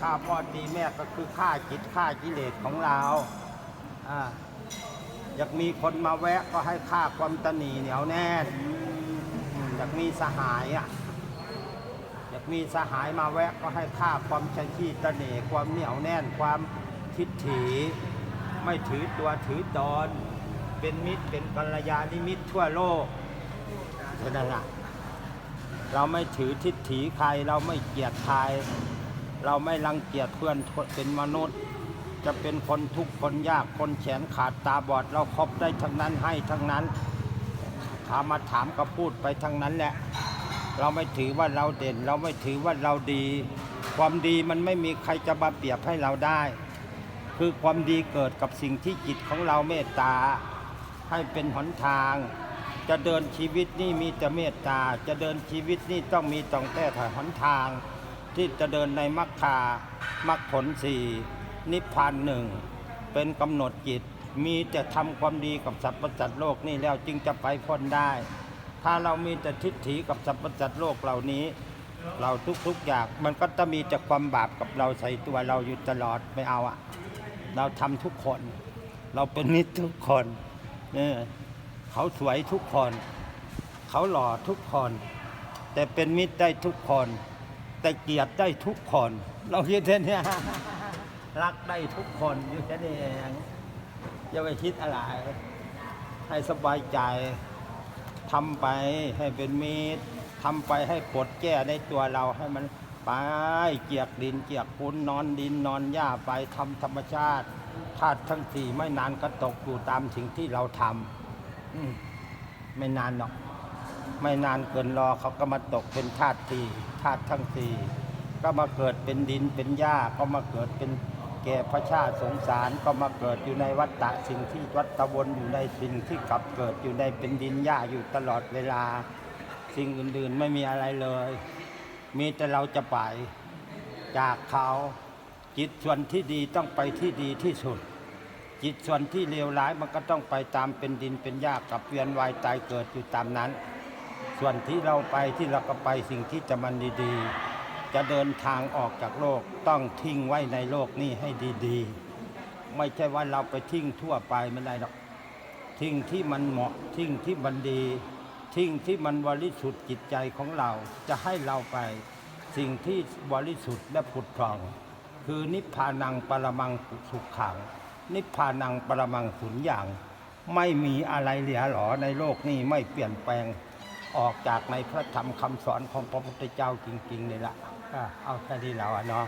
ฆ่าพ่อตีแม่ก็คือฆ่าจิตฆ่ากิเลสของเราอ่าอยากมีคนมาแวะก็ให้ฆ่าความตนีเหนียวแน่นอยากมีสหายอะอยากมีสหายมาแวะก็ให้ฆ่าความชันขี้ตเหน่ความเหนียวแน่นความทิฏฐิไม่ถือตัวถือตนเป็นมิตรเป็นกัลยาณมิตรทั่วโลกแค่นั้นละเราไม่ถือทิฏฐิใครเราไม่เกลียดใคร เราไม่รังเกียจเพื่อนเป็นมนุษย์ จะเป็นคนทุกข์คนยากคนแขนขาดตาบอด เราครบได้ทั้งนั้นให้ทั้งนั้นถามมาถามก็พูดไปทั้งนั้นแหละ เราไม่ถือว่าเราเด่น เราไม่ถือว่าเราดี ความดีมันไม่มีใครจะมาเปรียบให้เราได้ คือความดีเกิดกับสิ่งที่จิตของเราเมตตา ให้เป็นหนทาง จะเดินชีวิตนี่มีแต่เมตตา จะเดินชีวิตนี่ต้องมีต้องแต่ถ่ายหนทาง ที่จะเดินในมรรคามรรคผลสี่นิพพานหนึ่งเป็นกำหนดจิต มีแต่ทำความดีกับสรรพสัตว์โลกนี่แล้วจึงจะไปพ้นได้ ถ้าเรามีแต่ทิฏฐิกับสรรพสัตว์โลกเหล่านี้ เราทุกๆอย่างมันก็จะมีแต่ความบาปกับเราใส่ตัวเราอยู่ตลอดไม่เอาอะเราทำทุกคน เราเป็นมิตรทุกคนเนี่ยเขาสวยทุกคน เขาหล่อทุกคน แต่เป็นมิตรได้ทุกคน แต่เกลียดได้ทุกคน เราคิดแค่นี้รักได้ทุกคนอยู่แค่นี้เองอย่าไปคิดอะไร ให้สบายใจทำไปให้เป็นมิตรทำไปให้ปลดแก้ในตัวเราให้มันไปเกียกดินเกียกปูนนอนดินนอนหญ้าไปทำธรรมชาติธาตุทั้งสี่ไม่นานก็ตกอยู่ตามสิ่งที่เราทำมไม่นานหรอก ไม่นานเกินรอเขาก็มาตกเป็นธาตุสี่ธาตุทั้งสี่ก็มาเกิดเป็นดินเป็นหญ้าก็มาเกิดเป็นแก่พระชาติสงสารก็มาเกิดอยู่ในวัฏฏะสิ่งที่วัฏวนอยู่ในสิ่งที่กลับเกิดอยู่ในเป็นดินหญ้าอยู่ตลอดเวลา สิ่งอื่นๆไม่มีอะไรเลย มีแต่เราจะไปจากเขาจิตส่วนที่ดีต้องไปที่ดีที่สุด จิตส่วนที่เลวร้ายมันก็ต้องไปตามเป็นดินเป็นหญ้ากับเวียนวายตายเกิดอยู่ตามนั้น ส่วนที่เราไปที่เราก็ไปสิ่งที่จะมันดีๆ จะเดินทางออกจากโลกต้องทิ้งไว้ในโลกนี้ให้ดีๆ ไม่ใช่ว่าเราไปทิ้งทั่วไปไม่ได้หรอกทิ้งที่มันเหมาะทิ้งที่มันดี ทิ้งที่มันบริสุทธิ์จิตใจของเราจะให้เราไป สิ่งที่บริสุทธิ์และผุดผ่อง คือนิพพานังปรมังสุขขัง นิพพานังปรมังสุญญ์อย่าง ไม่มีอะไรเหลือหรอในโลกนี้ไม่เปลี่ยนแปลง ออกจากในพระธรรมคำสอนของพระพุทธเจ้าจริงๆเลยละอะเอาแค่นี้แล้วอะเนาะ